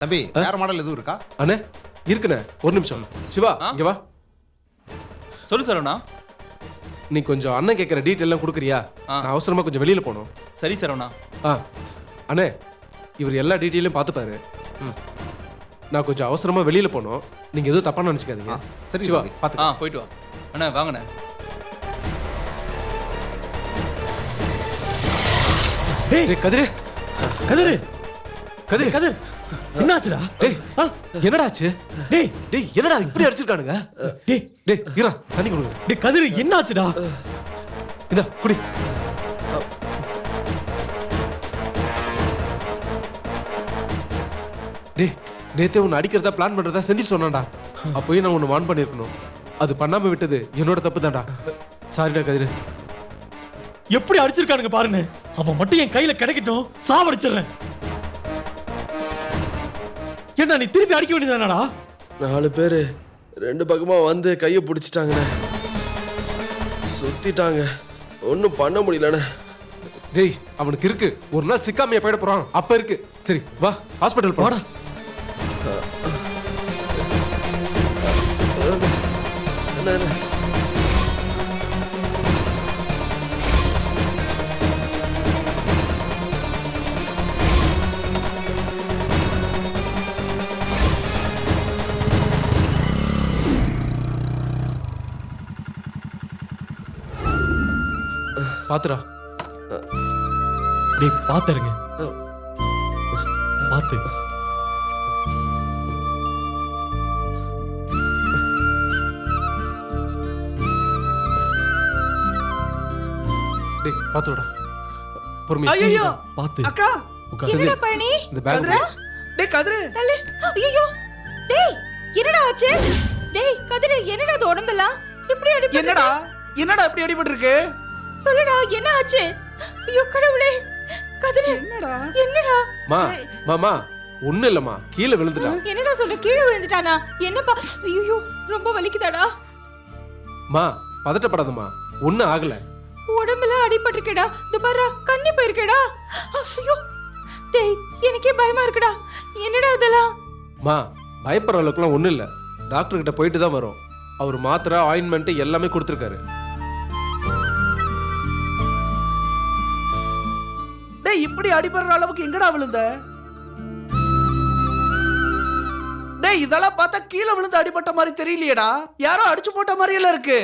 தம்பி வேற மாடல் எதுவும் இருக்கா? அண்ணே இருக்குண்ணே. ஒரு நிமிஷம். சிவா ஆ? இங்க வா. சொல்லு சரவணா நீ கொஞ்சம் அண்ணன் கேட்குற டீட்டெயில் எல்லாம் கொடுக்குறியா? ஆ. நான் அவசரமா கொஞ்சம் வெளியில போகணும். சரி சரவணா ஆ. அண்ணே இவர் எல்லா டீட்டெயிலும் பார்த்துப்பாரு. ம். நான் கொஞ்சம் அவசரமா வெளியில போகணும். நீங்க எதுவும் தப்பா நினைச்சுக்காதீங்க. சரி சிவா. பார்த்து ஆ போயிட்டு வா. அண்ணா வாங்கண்ணே. டேய் கதிரு. கதிரு. கதிரு கதிர். என்னாச்சுடா? டேய் என்னடா ஆச்சு டேய். டேய் என்னடா இப்படி அடிச்சிருக்கானுங்க? டேய். டேய் இரா தண்ணி கொடுங்க டேய் கதிரு என்னாச்சுடா? இதா குடி. டேய் நேத்தே உன்னை அடிக்கிறதா பிளான் பண்றதா செந்தில் சொன்னான்டா. அப்போயே நான் உன்னை வான் பண்ணியிருக்கணும். அது பண்ணாம விட்டது என்னோட தப்பு தான்டா. சாரிடா கதிரு. எப்படி அடிச்சிருக்கானுங்க பாருங்க அவன் மட்டும் என் கையில கிடைக்கட்டும் சாவடிச்சிடுறேன். என்ன நீ திருப்பி அடிக்க வேண்டியதானடா நாலு பேர் ரெண்டு பக்கமா வந்து கையை பிடிச்சிட்டாங்கண்ணே. சுத்திட்டாங்க. ஒன்றும் பண்ண முடியலண்ணே. டேய் அவனுக்கு இருக்கு. ஒரு நாள் சிக்காமைய போயிட போறான். அப்ப இருக்கு. சரி வா ஹாஸ்பிட்டல் போடா அண்ணே, பாத்துடா. டேய் பாத்துருங்க பாத்து. டேய் பாத்துடா. பொறுமையா ஐயோ பாத்து. அக்கா! என்னடா பழனி? இந்த பேக் கதிரு? டேய் கதிரு! தள்ளு. ஐயோ டேய் என்னடா ஆச்சு? டேய் கதிரு என்னடா அது உடம்பெல்லாம்? இப்படி அடிபட்டு என்னடா? என்னடா இப்படி அடிபட்டு இருக்கு சொல்லுடா என்ன ஆச்சு? ஐயோ கடவுளே கதிரு என்னடா? என்னடா? மா மாமா ஒண்ணு இல்லம்மா கீழே விழுந்துட்டா. என்னடா சொல்ற கீழே விழுந்துட்டானா? என்னப்பா? ஐயோ ரொம்ப வலிக்குதாடா? மா பதட்டப்படாதம்மா ஒண்ணு ஆகல. உடம்பெல்லாம் அடிபட்டிருக்கேடா. இந்த பாரு கண்ணி போயிருக்கேடா. ஐயோ டேய் எனக்கே பயமா இருக்குடா. என்னடா இதெல்லாம்? மா பயப்படுற அளவுக்குலாம் ஒண்ணும் இல்ல. டாக்டர் கிட்ட போயிட்டு தான் வரோம். அவர் மாத்திரை ஆயின்மெண்ட் எல்லாமே கொடுத்துருக்காரு. டே இப்படி அடிபடுற அளவுக்கு எங்கடா விழுந்த? டேய் இதெல்லாம் பார்த்தா கீழே விழுந்து அடிபட்ட மாதிரி தெரியலையேடா. யாரோ அடிச்சு போட்ட மாதிரி எல்லாம் இருக்கு.